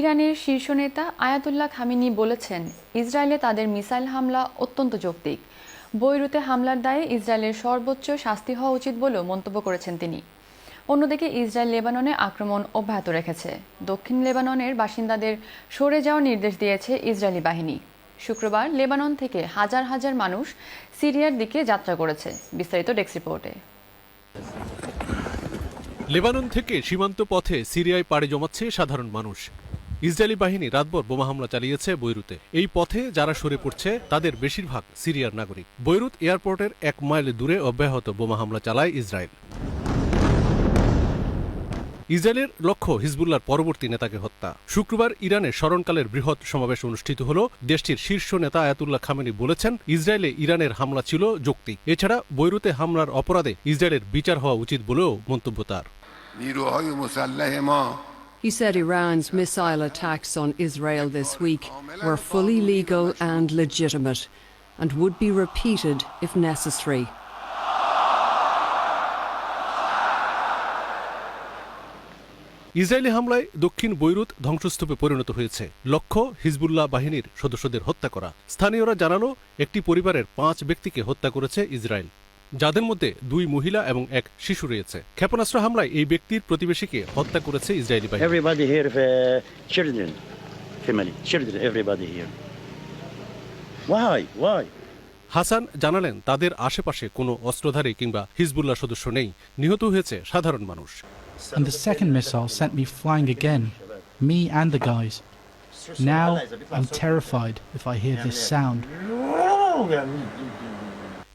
ইরানের শীর্ষ নেতা আয়াতুল্লাহ খামিনি বলেছেন, ইসরায়েলে তাদের মিসাইল হামলা অত্যন্ত যৌক্তিক। বৈরুতে হামলার দায়ে ইসরায়েলের সর্বোচ্চ শাস্তি হওয়া উচিত বলেও মন্তব্য করেছেন তিনি। অন্যদিকে ইসরায়েল লেবাননে আক্রমণ অব্যাহত রেখেছে। দক্ষিণ লেবাননের বাসিন্দাদের সরে যাওয়ার নির্দেশ দিয়েছে ইসরায়েলি বাহিনী। শুক্রবার লেবানন থেকে হাজার হাজার মানুষ সিরিয়ার দিকে যাত্রা করেছে। বিস্তারিত ডেস্ক রিপোর্টে। লেবানন থেকে সীমান্ত পথে সিরিয়ায় পাড়ি জমাচ্ছে সাধারণ মানুষ। ইসরায়েলি বাহিনী রাতভর বোমা হামলা চালিয়েছে বৈরুতে। এই পথে যারা সরে পড়ছে, তাদের বেশিরভাগ সিরিয়ার নাগরিক। বৈরুত এয়ারপোর্টের এক মাইল দূরে অব্যাহত বোমা হামলা চালায় ইসরায়েল। ইসরায়েলের লক্ষ্য হিজবুল্লার পরবর্তী নেতাকে হত্যা। শুক্রবার ইরানে স্মরণকালের বৃহৎ সমাবেশ অনুষ্ঠিত হল। দেশটির শীর্ষ নেতা আয়াতুল্লাহ খামেনি বলেছেন, ইসরায়েলে ইরানের হামলা ছিল যৌক্তিক। এছাড়া বৈরুতে হামলার অপরাধে ইসরায়েলের বিচার হওয়া উচিত বলেও মন্তব্য তার। He said Iran's missile attacks on Israel this week were fully legal and legitimate and would be repeated if necessary. Israeli হামলায় দক্ষিণ বৈরুত ধ্বংসস্তূপে পরিণত হয়েছে লক্ষ্য হিজবুল্লাহ বাহিনীর সদস্যদের হত্যা করা স্থানীয়রা জানালো একটি পরিবারের পাঁচ ব্যক্তিকে হত্যা করেছে ইসরায়েল যাদের মধ্যে দুই মহিলা এবং এক শিশু রয়েছে। ক্ষেপণাস্ত্র হামলায় এই ব্যক্তির প্রতিবেশীকে হত্যা করেছে ইসরায়েলি বাহিনী। হাসান জানালেন তাদের আশেপাশে কোনো অস্ত্রধারী কিংবা হিজবুল্লাহ সদস্য নেই। নিহত হয়েছে সাধারণ মানুষ। The second missile sent me flying again, me and the guys. Now I'm terrified if I hear this sound.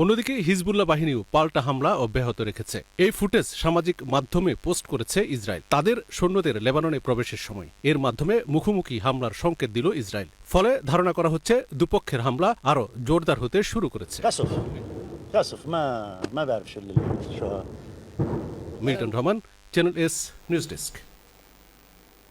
অন্যদিকে হিজবুল্লাহ বাহিনীও পাল্টা হামলা অব্যাহত রেখেছে। এই ফুটেজ সামাজিক মাধ্যমে পোস্ট করেছে ইসরায়েল। তাদের সৈন্যদের লেবাননে প্রবেশের সময়। এর মাধ্যমে মুখোমুখি হামলার সংকেত দিল ইসরায়েল। ফলে ধারণা করা হচ্ছে দুপক্ষের হামলা আরও জোরদার হতে শুরু করেছে। Milton Rahman channel S news desk